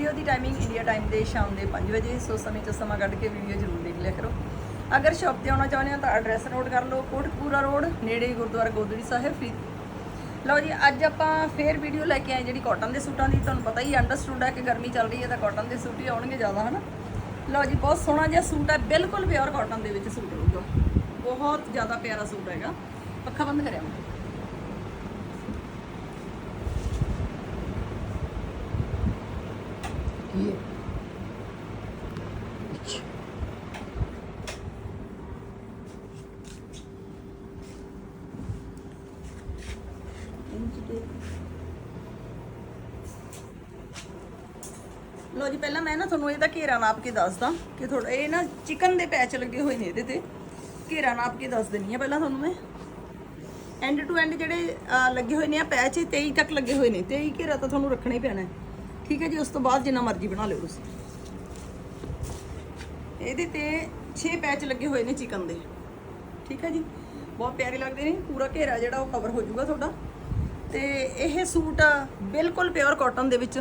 Video ਦੀ timing India time ਦੇ ਸ਼ਾਮ ਦੇ 5 ਵਜੇ, ਸੋ ਸਮੇਂ ਚ ਸਮਾਂ ਕੱਢ ਕੇ ਵੀਡੀਓ ਜ਼ਰੂਰ ਦੇਖ ਲਿਆ ਕਰੋ। ਅਗਰ ਸ਼ਾਪ ਤੇ ਆਉਣਾ ਚਾਹੁੰਦੇ ਹੋ ਤਾਂ ਐਡਰੈਸ ਨੋਟ ਕਰ ਲਓ, ਕੋਟਕਪੂਰਾ ਰੋਡ ਨੇੜੇ ਗੁਰਦੁਆਰਾ ਗੋਦੜੀ ਸਾਹਿਬ ਫਰੀਦ ਲਓ ਜੀ, ਅੱਜ ਆਪਾਂ ਫੇਰ ਵੀਡੀਓ ਲੈ ਕੇ ਆਏ ਜਿਹੜੀ ਕਾਟਨ ਦੇ ਸੂਟਾਂ ਦੀ। ਤੁਹਾਨੂੰ ਪਤਾ ਹੀ ਅੰਡਰਸਟੂਡ ਹੈ ਕਿ ਗਰਮੀ ਚੱਲ ਰਹੀ ਹੈ ਤਾਂ ਕਾਟਨ ਦੇ ਸੂਟ ਹੀ ਆਉਣਗੇ ਜ਼ਿਆਦਾ, ਹਨਾ? ਲਓ ਜੀ, ਬਹੁਤ ਸੋਹਣਾ ਜਿਹਾ ਸੂਟ ਹੈ, ਬਿਲਕੁਲ ਪਿਓਰ ਕਾਟਨ ਦੇ ਵਿੱਚ ਸੂਟ ਹੋਊਗਾ। ਬਹੁਤ ਜ਼ਿਆਦਾ ਪਿਆਰਾ ਸੂਟ ਹੈਗਾ। ਪੱਖਾ ਬੰਦ ਕਰਿਆ ਮੈਂ। ਕੀ ਹੈ? ਲੋ ਜੀ, ਪਹਿਲਾਂ ਮੈਂ ਨਾ ਤੁਹਾਨੂੰ ਇਹਦਾ ਘੇਰਾ ਨਾਪ ਕੇ ਦੱਸਦਾ ਕਿ ਥੋੜਾ ਇਹ ਨਾ ਚਿਕਨ ਦੇ ਪੈਚ ਲੱਗੇ ਹੋਏ ਨੇ ਇਹਦੇ ਤੇ। ਘੇਰਾ ਨਾਪ ਕੇ ਦੱਸ ਦਿੰਨੀ ਆ ਪਹਿਲਾਂ ਤੁਹਾਨੂੰ ਮੈਂ। ਐਂਡ ਟੂ ਐਂਡ ਜਿਹੜੇ ਲੱਗੇ ਹੋਏ ਨੇ ਆ ਪੈਚ 23 ਤੱਕ ਲੱਗੇ ਹੋਏ ਨੇ। 23 ਘੇਰਾ ਤਾਂ ਤੁਹਾਨੂੰ ਰੱਖਣਾ ਹੀ ਪੈਣਾ ਹੈ। ਠੀਕ ਹੈ ਜੀ ਉਸ ਤੋਂ ਬਾਅਦ ਜਿੰਨਾ ਮਰਜ਼ੀ ਬਣਾ ਲਿਓ ਤੁਸੀਂ। ਇਹਦੇ ਤੇ 6 ਪੈਚ ਲੱਗੇ ਹੋਏ ਨੇ ਚਿਕਨ ਦੇ। ਠੀਕ ਹੈ ਜੀ ਬਹੁਤ ਪਿਆਰੇ ਲੱਗਦੇ ਨੇ ਪੂਰਾ ਘੇਰਾ ਜਿਹੜਾ ਉਹ ਕਵਰ ਹੋ ਜਾਊਗਾ ਤੁਹਾਡਾ। ਤੇ ਇਹ ਸੂਟ ਬਿਲਕੁਲ ਪਿਓਰ ਕਾਟਨ ਦੇ ਵਿੱਚ।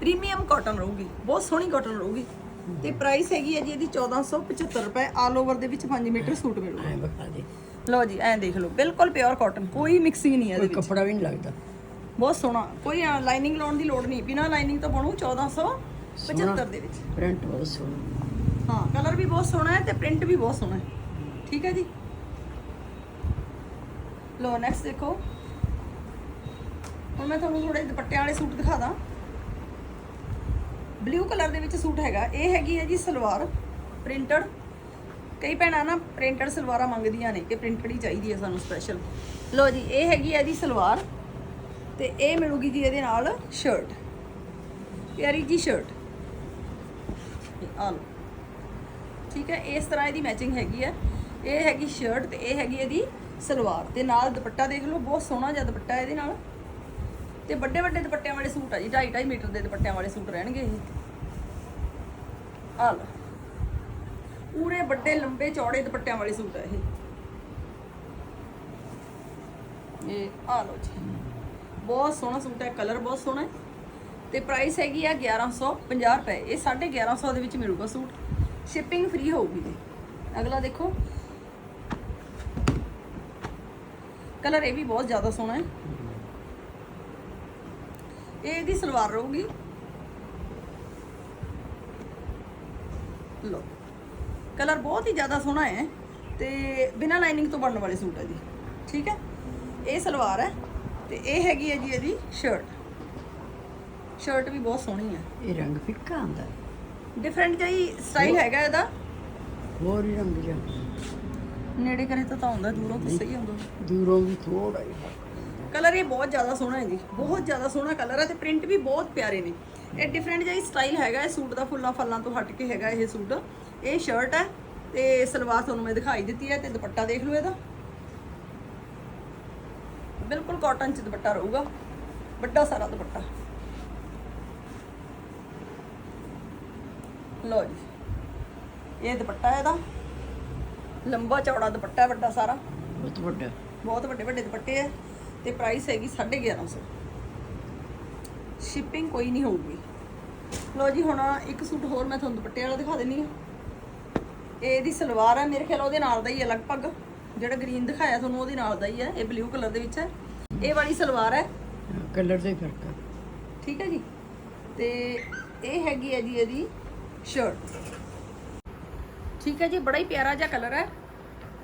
ਪ੍ਰੀਮੀਅਮ ਕਾਟਨ ਰਹੂਗੀ ਬਹੁਤ ਸੋਹਣੀ ਕਾਟਨ ਰਹੂਗੀ। ਤੇ ਪ੍ਰਾਈਸ ਹੈਗੀ ਹੈ ਜੀ ਇਹਦੀ 1475 ਰੁਪਏ ਆਲ ਓਵਰ ਦੇ ਵਿੱਚ 5 ਮੀਟਰ ਸੂਟ ਮਿਲੂਗਾ। ਲਓ ਜੀ ਐਂ ਦੇਖ ਲਓ ਬਿਲਕੁਲ ਪਿਓਰ ਕਾਟਨ ਕੋਈ ਮਿਕਸਿੰਗ ਨਹੀਂ ਹੈ ਇਹਦੇ ਵਿੱਚ। ਕੱਪੜਾ ਵੀ ਨਹੀਂ ਲੱਗਦਾ। ਬਹੁਤ ਸੋਹਣਾ। ਕੋਈ ਲਾਈਨਿੰਗ ਲਾਉਣ ਦੀ ਲੋੜ ਨਹੀਂ। ਬਿਨਾ ਲਾਈਨਿੰਗ ਤੋਂ ਬਣੂ 1475 ਦੇ ਵਿੱਚ। ਪ੍ਰਿੰਟ ਬਹੁਤ ਸੋਹਣਾ। ਹਾਂ ਕਲਰ ਵੀ ਬਹੁਤ ਸੋਹਣਾ ਹੈ ਤੇ ਪ੍ਰਿੰਟ ਵੀ ਬਹੁਤ ਸੋਹਣਾ ਹੈ। ਠੀਕ ਹੈ ਜੀ? ਲੋ ਨੈਕਸਟ ਦੇਖੋ। ਹੁਣ ਮੈਂ ਤੁਹਾਨੂੰ ਥੋੜੇ ਦੁਪੱਟਿਆਂ ਵਾਲੇ ਸੂਟ ਦਿਖਾ ਦਾਂ। ਬਲੂ ਕਲਰ ਦੇ ਵਿੱਚ ਸੂਟ ਹੈਗਾ। ਇਹ ਹੈਗੀ ਹੈ ਜੀ ਸਲਵਾਰ ਪ੍ਰਿੰਟਡ ਕਈ ਭੈਣਾਂ ਨਾ ਪ੍ਰਿੰਟਡ ਸਲਵਾਰਾਂ ਮੰਗਦੀਆਂ ਨੇ ਕਿ ਪ੍ਰਿੰਟਡ ਹੀ ਚਾਹੀਦੀ ਹੈ ਸਾਨੂੰ ਸਪੈਸ਼ਲ ਲੋ ਜੀ ਇਹ ਹੈਗੀ ਹੈ ਜੀ ਸਲਵਾਰ। ਤੇ ਇਹ ਮਿਲੂਗੀ ਜੀ ਇਹਦੇ ਨਾਲ ਸ਼ਰਟ ਪਿਆਰੀ ਜੀ ਸ਼ਰਟ ਆ ਲਓ। ਠੀਕ ਹੈ, ਇਸ ਤਰ੍ਹਾਂ ਇਹਦੀ ਮੈਚਿੰਗ ਹੈਗੀ ਹੈ। ਇਹ ਹੈਗੀ ਸ਼ਰਟ ਤੇ ਇਹ ਹੈਗੀ ਇਹਦੀ ਸਲਵਾਰ। ਤੇ ਨਾਲ ਦੁਪੱਟਾ ਦੇਖ ਲਓ, ਬਹੁਤ ਸੋਹਣਾ ਜਿਹਾ ਦੁਪੱਟਾ ਇਹਦੇ ਨਾਲ। ਤੇ ਵੱਡੇ ਵੱਡੇ ਦੁਪੱਟਿਆਂ ਵਾਲੇ ਸੂਟ ਆ ਜੀ 2.5 2.5 ਮੀਟਰ ਦੇ ਦੁਪੱਟਿਆਂ ਵਾਲੇ ਸੂਟ ਰਹਿਣਗੇ ਇਹ। ਆ ਲਓ। ਪੂਰੇ ਵੱਡੇ, ਲੰਬੇ, ਚੌੜੇ ਦੁਪੱਟਿਆਂ ਵਾਲੇ ਸੂਟ ਆ ਇਹ। ਇਹ ਆ ਲਓ ਜੀ। ਬਹੁਤ ਸੋਹਣਾ ਸੂਟ ਹੈ ਕਲਰ ਬਹੁਤ ਸੋਹਣਾ ਹੈ। ਤੇ ਪ੍ਰਾਈਸ ਹੈਗੀ ਆ 1150 ਰੁਪਏ। ਇਹ 1150 ਦੇ ਵਿੱਚ ਮਿਲੂਗਾ ਸੂਟ। ਸ਼ਿਪਿੰਗ ਫ੍ਰੀ ਹੋਊਗੀ ਜੀ। ਅਗਲਾ ਦੇਖੋ। ਕਲਰ ਇਹ ਵੀ ਬਹੁਤ ਜ਼ਿਆਦਾ ਸੋਹਣਾ ਹੈ। ਇਹ ਇਹਦੀ ਸਲਵਾਰ ਰਹੂਗੀ। ਲੋ ਕਲਰ ਬਹੁਤ ਹੀ ਜ਼ਿਆਦਾ ਸੋਹਣਾ ਹੈ। ਤੇ ਬਿਨਾਂ ਲਾਈਨਿੰਗ ਤੋਂ ਬਣਨ ਵਾਲੇ ਸੂਟ ਹੈ ਜੀ। ਠੀਕ ਹੈ? ਇਹ ਸਲਵਾਰ ਹੈ। ਤੇ ਇਹ ਹੈਗੀ ਹੈ ਜੀ ਇਹਦੀ ਸ਼ਰਟ ਸ਼ਰਟ ਵੀ ਬਹੁਤ ਸੋਹਣੀ ਹੈ। ਇਹ ਰੰਗ ਫਿੱਕਾ ਆਂਦਾ ਡਿਫਰੈਂਟ ਜਿਹੀ ਸਟਾਈਲ ਹੈਗਾ ਇਹਦਾ। ਹੋਰ ਹੀ ਰੰਗ ਜਿਹਾ। ਨੇੜੇ ਕਰੇ ਤਾਂ ਤਾਂ ਹੁੰਦਾ ਦੂਰੋਂ ਤਾਂ ਸਹੀ ਹੁੰਦਾ ਦੂਰੋਂ ਵੀ ਥੋੜਾ ਹੀ। ਕਲਰ ਇਹ ਬਹੁਤ ਜ਼ਿਆਦਾ ਸੋਹਣਾ ਹੈ ਜੀ ਬਹੁਤ ਜ਼ਿਆਦਾ ਸੋਹਣਾ ਕਲਰ ਹੈ ਤੇ ਪ੍ਰਿੰਟ ਵੀ ਬਹੁਤ ਪਿਆਰੇ ਨੇ। ਇਹ ਡਿਫਰੈਂਟ ਜਿਹੀ ਸਟਾਈਲ ਹੈਗਾ ਇਹ ਸੂਟ ਦਾ ਫੁੱਲਾਂ ਫੱਲਾਂ ਤੋਂ ਹਟ ਕੇ ਹੈਗਾ ਇਹ ਸੂਟ। ਇਹ ਸ਼ਰਟ ਹੈ ਤੇ ਸਲਵਾਰ ਤੁਹਾਨੂੰ ਮੈਂ ਦਿਖਾਈ ਦਿੱਤੀ ਹੈ ਤੇ ਦੁਪੱਟਾ ਦੇਖ ਲਓ ਇਹਦਾ। ਬਿਲਕੁਲ ਕਾਟਨ ਚ ਦੁਪੱਟਾ ਰਹੂਗਾ ਵੱਡਾ ਸਾਰਾ ਦੁਪੱਟਾ। ਲਓ ਜੀ ਇਹ ਦੁਪੱਟਾ ਇਹਦਾ। ਲੰਬਾ ਚੌੜਾ ਦੁਪੱਟਾ ਵੱਡਾ ਸਾਰਾ। ਬਹੁਤ ਵੱਡਾ। ਬਹੁਤ ਵੱਡੇ ਵੱਡੇ ਦੁਪੱਟੇ ਹੈ ਤੇ ਪ੍ਰਾਈਸ ਹੈਗੀ 1150 ਸ਼ਿਪਿੰਗ ਕੋਈ ਨਹੀਂ ਹੋਊਗੀ। ਲੋ ਜੀ ਹੁਣ ਇੱਕ ਸੂਟ ਹੋਰ ਮੈਂ ਤੁਹਾਨੂੰ ਦੁਪੱਟੇ ਵਾਲਾ ਦਿਖਾ ਦਿੰਨੀ ਆ ਇਹ ਇਹਦੀ ਸਲਵਾਰ ਹੈ ਮੇਰੇ ਖਿਆਲ ਉਹਦੇ ਨਾਲ ਦਾ ਹੀ ਹੈ ਲਗਭਗ। ਜਿਹੜਾ ਗ੍ਰੀਨ ਦਿਖਾਇਆ ਤੁਹਾਨੂੰ ਉਹਦੇ ਨਾਲ ਦਾ ਹੀ ਹੈ ਇਹ ਬਲੂ ਕਲਰ ਦੇ ਵਿੱਚ ਹੈ। ਇਹ ਵਾਲੀ ਸਲਵਾਰ ਹੈ। ਕਲਰ ਦਾ ਹੀ ਫ਼ਰਕ ਹੈ। ਠੀਕ ਹੈ ਜੀ। ਤੇ ਇਹ ਹੈਗੀ ਹੈ ਜੀ ਇਹਦੀ ਸ਼ਰਟ ਠੀਕ ਹੈ ਜੀ ਬੜਾ ਹੀ ਪਿਆਰਾ ਜਿਹਾ ਕਲਰ ਹੈ।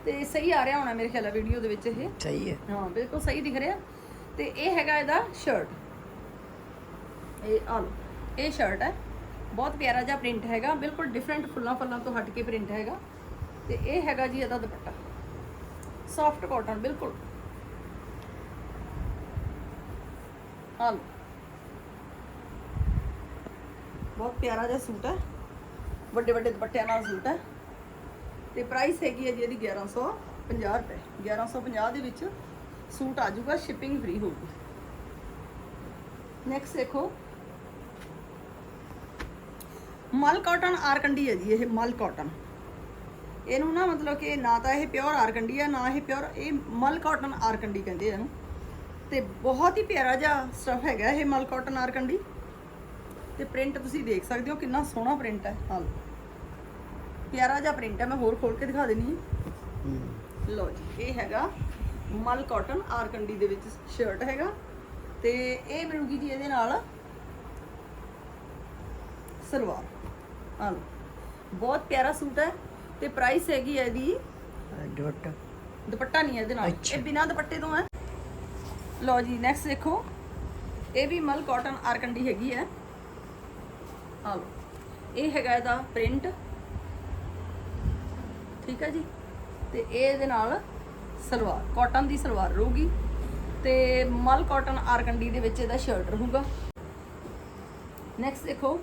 ਤੇ ਸਹੀ ਆ ਰਿਹਾ ਹੋਣਾ ਮੇਰੇ ਖਿਆਲ ਵੀਡੀਓ ਦੇ ਵਿੱਚ ਇਹ। ਸਹੀ ਹੈ। ਹਾਂ ਬਿਲਕੁਲ ਸਹੀ ਦਿਖ ਰਿਹਾ। ਤੇ ਇਹ ਹੈਗਾ ਇਹਦਾ ਸ਼ਰਟ ਇਹ ਆ ਇਹ ਸ਼ਰਟ ਹੈ। ਬਹੁਤ ਪਿਆਰਾ ਜਿਹਾ ਪ੍ਰਿੰਟ ਹੈਗਾ। ਬਿਲਕੁਲ ਡਿਫਰੈਂਟ ਫੁੱਲਾਂ ਫੁੱਲਾਂ ਤੋਂ ਹਟ ਕੇ ਪ੍ਰਿੰਟ ਹੈਗਾ। ਤੇ ਇਹ ਹੈਗਾ ਜੀ ਇਹਦਾ ਦੁਪੱਟਾ। ਸੌਫਟ ਕਾਟਨ ਬਿਲਕੁਲ ਆ ਲਓ ਬਹੁਤ ਪਿਆਰਾ ਜਿਹਾ ਸੂਟ ਹੈ ਵੱਡੇ ਵੱਡੇ ਦੁਪੱਟਿਆਂ ਨਾਲ ਸੂਟ ਹੈ ਤੇ ਪ੍ਰਾਈਸ ਹੈਗੀ ਹੈ ਜੀ ਇਹਦੀ 1150 ਰੁਪਏ 1150 ਦੇ ਵਿੱਚ ਸੂਟ ਆ ਜਾਊਗਾ ਸ਼ਿਪਿੰਗ ਫ੍ਰੀ ਹੋਊਗੀ ਨੈਕਸਟ ਦੇਖੋ ਮਲ ਕਾਟਨ ਆਰਕੰਡੀ ਹੈ ਜੀ ਇਹ ਮਲ ਕਾਟਨ ਇਹਨੂੰ ਨਾ ਮਤਲਬ ਕਿ ਨਾ ਤਾਂ ਇਹ ਪਿਓਰ ਆਰਕੰਡੀ ਹੈ ਨਾ ਇਹ ਪਿਓਰ ਇਹ ਮਲ ਕਾਟਨ ਆਰਕੰਡੀ ਕਹਿੰਦੇ ਆ ਇਹਨੂੰ। ਤੇ ਬਹੁਤ ਹੀ ਪਿਆਰਾ ਜਿਹਾ ਸਟਫ ਹੈਗਾ ਇਹ ਮਲ ਕਾਟਨ ਆਰਕੰਡੀ। ਤੇ ਪ੍ਰਿੰਟ ਤੁਸੀਂ ਦੇਖ ਸਕਦੇ ਹੋ ਕਿੰਨਾ ਸੋਹਣਾ ਪ੍ਰਿੰਟ ਹੈ ਹਾਂ ਪਿਆਰਾ ਜਿਹਾ ਪ੍ਰਿੰਟ ਹੈ ਮੈਂ ਹੋਰ ਖੋਲ ਕੇ ਦਿਖਾ ਦੇਣੀ ਹੈ। ਹੂੰ। ਲਓ ਜੀ ਇਹ ਹੈਗਾ ਮਲ ਕਾਟਨ ਆਰਕੰਡੀ ਦੇ ਵਿੱਚ ਸ਼ਰਟ ਹੈਗਾ। ਤੇ ਇਹ ਮਿਲੂਗੀ ਜੀ ਇਹਦੇ ਨਾਲ ਸਲਵਾਰ। ਆ ਲਓ ਬਹੁਤ ਪਿਆਰਾ ਸੂਟ ਹੈ। ਤੇ ਪ੍ਰਾਈਸ ਹੈਗੀ ਹੈ ਇਹਦੀ। ਦੁਪੱਟਾ। ਦੁਪੱਟਾ ਨਹੀਂ ਹੈ ਇਹਦੇ ਨਾਲ। ਇਹ ਬਿਨਾ ਦੁਪੱਟੇ ਤੋਂ ਹੈ ਲਓ ਜੀ ਨੈਕਸਟ ਦੇਖੋ। ਇਹ ਵੀ ਮਲ ਕਾਟਨ ਆਰਕੰਡੀ ਹੈਗੀ ਹੈ ਆ ਲਓ। ਇਹ ਹੈਗਾ ਇਹਦਾ ਪ੍ਰਿੰਟ ਠੀਕ ਹੈ ਜੀ? ਤੇ ਇਹ ਇਹਦੇ ਨਾਲ ਸਲਵਾਰ ਕਾਟਨ ਦੀ ਸਲਵਾਰ ਰਹੂਗੀ। ਤੇ ਮਲ ਕਾਟਨ ਆਰਕੰਡੀ ਦੇ ਵਿੱਚ ਇਹਦਾ ਸ਼ਰਟ ਰਹੂਗਾ। ਨੈਕਸਟ ਦੇਖੋ।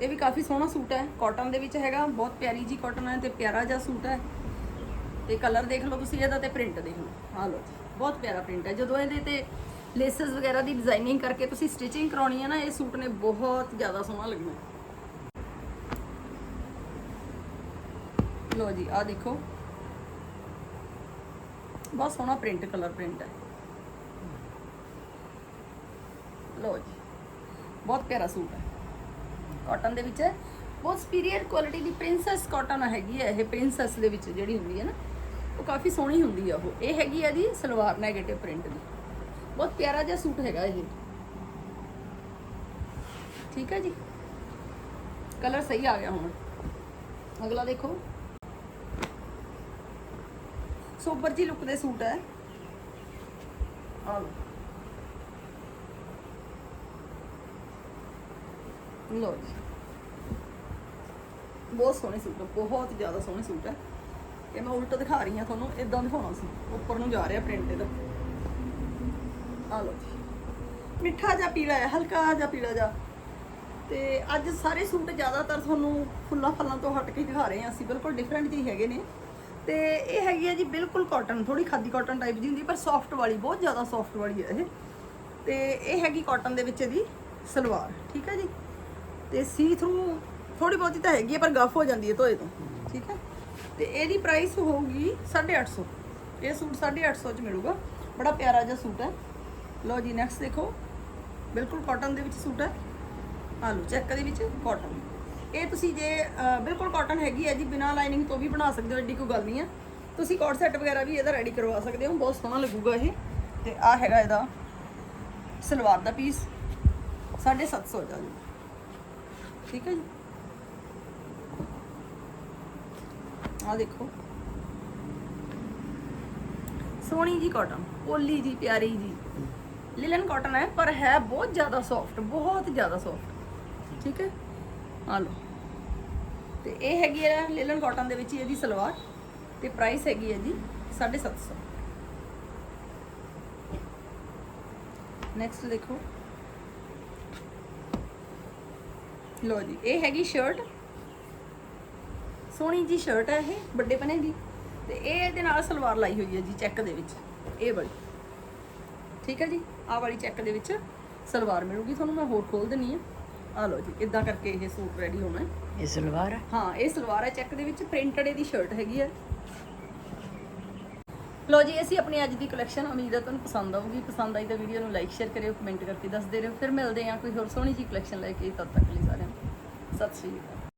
ਇਹ ਵੀ ਕਾਫੀ ਸੋਹਣਾ ਸੂਟ ਹੈ। ਕਾਟਨ ਦੇ ਵਿੱਚ ਹੈਗਾ, ਬਹੁਤ ਪਿਆਰੀ ਜੀ ਕਾਟਨ ਹੈ ਤੇ ਪਿਆਰਾ ਜਿਹਾ ਸੂਟ ਹੈ। ਤੇ ਕਲਰ ਦੇਖ ਲਓ ਤੁਸੀਂ ਇਹਦਾ ਤੇ ਪ੍ਰਿੰਟ ਦੇਖ ਲਓ। ਆ ਲਓ ਜੀ, ਬਹੁਤ ਪਿਆਰਾ ਪ੍ਰਿੰਟ ਹੈ। ਜਦੋਂ ਇਹਦੇ ਤੇ ਲੇਸਸ ਵਗੈਰਾ ਦੀ ਡਿਜ਼ਾਈਨਿੰਗ ਕਰਕੇ ਤੁਸੀਂ ਸਟਿਚਿੰਗ ਕਰਾਉਣੀ ਹੈ ਨਾ, ਇਹ ਸੂਟ ਨੇ ਬਹੁਤ ਜ਼ਿਆਦਾ ਸੋਹਣਾ ਲੱਗਣਾ ਲਓ ਜੀ ਆ ਦੇਖੋ। ਬਹੁਤ ਸੋਹਣਾ ਪ੍ਰਿੰਟ ਕਲਰ ਪ੍ਰਿੰਟ ਹੈ। ਲਓ ਜੀ, ਬਹੁਤ ਪਿਆਰਾ ਸੂਟ ਹੈ। ਕਾਟਨ ਦੇ ਵਿੱਚ ਬਹੁਤ ਸੁਪੀਰੀਅਰ ਕੁਆਲਿਟੀ ਦੀ ਪ੍ਰਿੰਸੈਸ ਕਾਟਨ ਹੈਗੀ ਹੈ ਇਹ ਪ੍ਰਿੰਸੈਸ ਦੇ ਵਿੱਚ ਜਿਹੜੀ ਹੁੰਦੀ ਹੈ ਨਾ, ਉਹ ਕਾਫੀ ਸੋਹਣੀ ਹੁੰਦੀ ਆ ਉਹ। ਇਹ ਹੈਗੀ ਹੈ ਦੀ ਸਲਵਾਰ ਨੈਗੇਟਿਵ ਪ੍ਰਿੰਟ ਦੀ। ਬਹੁਤ ਪਿਆਰਾ ਜਿਹਾ ਸੂਟ ਹੈਗਾ ਇਹ। ਠੀਕ ਹੈ ਜੀ? ਕਲਰ ਸਹੀ ਆ ਗਿਆ ਹੁਣ। ਅਗਲਾ ਦੇਖੋ। ਸੋਬਰ ਜੀ ਲੁੱਕ ਦੇ ਸੂਟ ਹੈ। ਆ ਲਓ। ਲੋ ਜੀ। ਬਹੁਤ ਸੋਹਣੇ ਸੂਟ ਬਹੁਤ ਜ਼ਿਆਦਾ ਸੋਹਣੇ ਸੂਟ ਹੈ ਇਹ ਮੈਂ ਉਲਟ ਦਿਖਾ ਰਹੀ ਹਾਂ ਤੁਹਾਨੂੰ ਇਦਾਂ ਦਿਖਾਉਣਾ ਸੀ। ਉੱਪਰ ਨੂੰ ਜਾ ਰਿਹਾ ਪ੍ਰਿੰਟ ਇਹਦਾ। ਆ ਲਓ ਜੀ। ਮਿੱਠਾ ਜਿਹਾ ਪੀਲਾ ਹੈ, ਹਲਕਾ ਜਿਹਾ ਪੀਲਾ ਜਿਹਾ। ਤੇ ਅੱਜ ਸਾਰੇ ਸੂਟ ਜ਼ਿਆਦਾਤਰ ਤੁਹਾਨੂੰ ਫੁੱਲਾਂ ਫਲਾਂ ਤੋਂ ਹਟ ਕੇ ਦਿਖਾ ਰਹੇ ਹਾਂ ਅਸੀਂ, ਬਿਲਕੁਲ ਡਿਫਰੈਂਟ ਜਿਹੇ ਹੈਗੇ ਨੇ। ਤੇ ਇਹ ਹੈਗੀ ਹੈ ਜੀ ਬਿਲਕੁਲ ਕਾਟਨ ਥੋੜੀ ਖਾਦੀ ਕਾਟਨ ਟਾਈਪ ਦੀ ਹੁੰਦੀ, ਪਰ ਸੌਫਟ ਵਾਲੀ, ਬਹੁਤ ਜ਼ਿਆਦਾ ਸੌਫਟ ਵਾਲੀ ਹੈ ਇਹ। ਤੇ ਇਹ ਹੈਗੀ ਕਾਟਨ ਦੇ ਵਿੱਚ ਇਹਦੀ ਸਲਵਾਰ, ਠੀਕ ਹੈ ਜੀ? ਤੇ ਸੀ ਥਰੂ ਥੋੜੀ ਬਹੁਤੀ ਤਾਂ ਹੈਗੀ ਹੈ ਪਰ ਗਫ ਹੋ ਜਾਂਦੀ ਹੈ ਧੋਏ ਤੋਂ। ਠੀਕ ਹੈ? ਤੇ ਇਹਦੀ ਪ੍ਰਾਈਸ ਹੋਊਗੀ 850 ਇਹ ਸੂਟ 850 ਚ ਮਿਲੂਗਾ। ਬੜਾ ਪਿਆਰਾ ਜਿਹਾ ਸੂਟ ਹੈ। ਲਓ ਜੀ ਨੈਕਸਟ ਦੇਖੋ। ਬਿਲਕੁਲ ਕਾਟਨ ਦੇ ਵਿੱਚ ਸੂਟ ਹੈ। ਆ ਲਓ ਚੈੱਕ ਦੇ ਵਿੱਚ ਕਾਟਨ ਇਹ ਤੁਸੀਂ ਜੇ ਬਿਲਕੁਲ ਕਾਟਨ ਹੈਗੀ ਹੈ ਜੀ, ਬਿਨਾ ਲਾਈਨਿੰਗ ਤੋਂ ਵੀ ਬਣਾ ਸਕਦੇ ਹੋ, ਐਡੀ ਕੋਈ ਗੱਲ ਨਹੀਂ ਹੈ। ਤੁਸੀਂ ਕੋਟ ਸੈੱਟ ਵਗੈਰਾ ਵੀ ਇਹਦਾ ਰੈਡੀ ਕਰਵਾ ਸਕਦੇ ਹੋ। ਬਹੁਤ ਸੋਹਣਾ ਲੱਗੂਗਾ ਇਹ। ਤੇ ਆ ਹੈਗਾ ਇਹਦਾ ਸਲਵਾਰ ਦਾ ਪੀਸ 750 ਦਾ ਜੀ। ਠੀਕ ਹੈ ਜੀ। ਆ ਦੇਖੋ। ਸੋਹਣੀ ਜੀ ਕਾਟਨ ਪੋਲੀ ਜੀ, ਪਿਆਰੀ ਜੀ। ਲਿਲਨ ਕਾਟਨ ਹੈ, ਪਰ ਹੈ ਬਹੁਤ ਜ਼ਿਆਦਾ ਸੌਫਟ ਬਹੁਤ ਜ਼ਿਆਦਾ ਸੌਫਟ ਠੀਕ ਹੈ? ਆ ਲਓ। ਤੇ ਇਹ ਹੈਗੀ ਹੈ ਲਿਲਨ ਕਾਟਨ ਦੇ ਵਿੱਚ ਇਹਦੀ ਸਲਵਾਰ, ਤੇ ਪ੍ਰਾਈਸ ਹੈਗੀ ਹੈ ਜੀ 750 ਨੈਕਸਟ ਦੇਖੋ। ਲੋ ਜੀ ਇਹ ਹੈਗੀ ਸ਼ਰਟ ਸੋਹਣੀ ਜੀ ਸ਼ਰਟ ਹੈ ਇਹ ਵੱਡੇ ਪਨੇ ਦੀ। ਤੇ ਇਹ ਇਹਦੇ ਨਾਲ ਸਲਵਾਰ ਲਾਈ ਹੋਈ ਹੈ ਜੀ ਚੈੱਕ ਦੇ ਵਿੱਚ। ਇਹ ਵਾਲੀ। ਠੀਕ ਹੈ ਜੀ ਆਹ ਵਾਲੀ ਚੈੱਕ ਦੇ ਵਿੱਚ ਸਲਵਾਰ ਮਿਲੂਗੀ ਤੁਹਾਨੂੰ ਮੈਂ ਹੋਰ ਖੋਲ ਦਿੰਨੀ ਆ। ਆ ਲਓ ਜੀ ਇਦਾਂ ਕਰਕੇ ਇਹ ਸੂਟ ਰੈਡੀ ਹੋਣਾ। ਹੈ ਇਹ ਸਲਵਾਰ ਹੈ ਹਾਂ ਇਹ ਸਲਵਾਰ ਹੈ ਚੈੱਕ ਦੇ ਵਿੱਚ ਪ੍ਰਿੰਟਡ ਇਹਦੀ ਸ਼ਰਟ ਹੈਗੀ ਹੈ ਲੋ ਜੀ ਅਸੀਂ ਆਪਣੀ ਅੱਜ ਦੀ ਕਲੈਕਸ਼ਨ ਉਮੀਦ ਹੈ ਤੁਹਾਨੂੰ ਪਸੰਦ ਆਊਗੀ। ਪਸੰਦ ਆਈ ਤਾਂ ਵੀਡੀਓ ਨੂੰ ਲਾਈਕ ਸ਼ੇਅਰ ਕਰਿਓ ਕਮੈਂਟ ਕਰਕੇ ਦੱਸਦੇ ਰਹੋ ਫਿਰ ਮਿਲਦੇ ਹਾਂ ਕੋਈ ਹੋਰ ਸੋਹਣੀ ਜੀ ਕਲੈਕਸ਼ਨ ਲੈ ਕੇ ਤਦ ਤੱਕ ਲਈ ਸਾਰਿਆਂ ਨੂੰ ਸਤਿ ਸ਼੍ਰੀ ਅਕਾਲ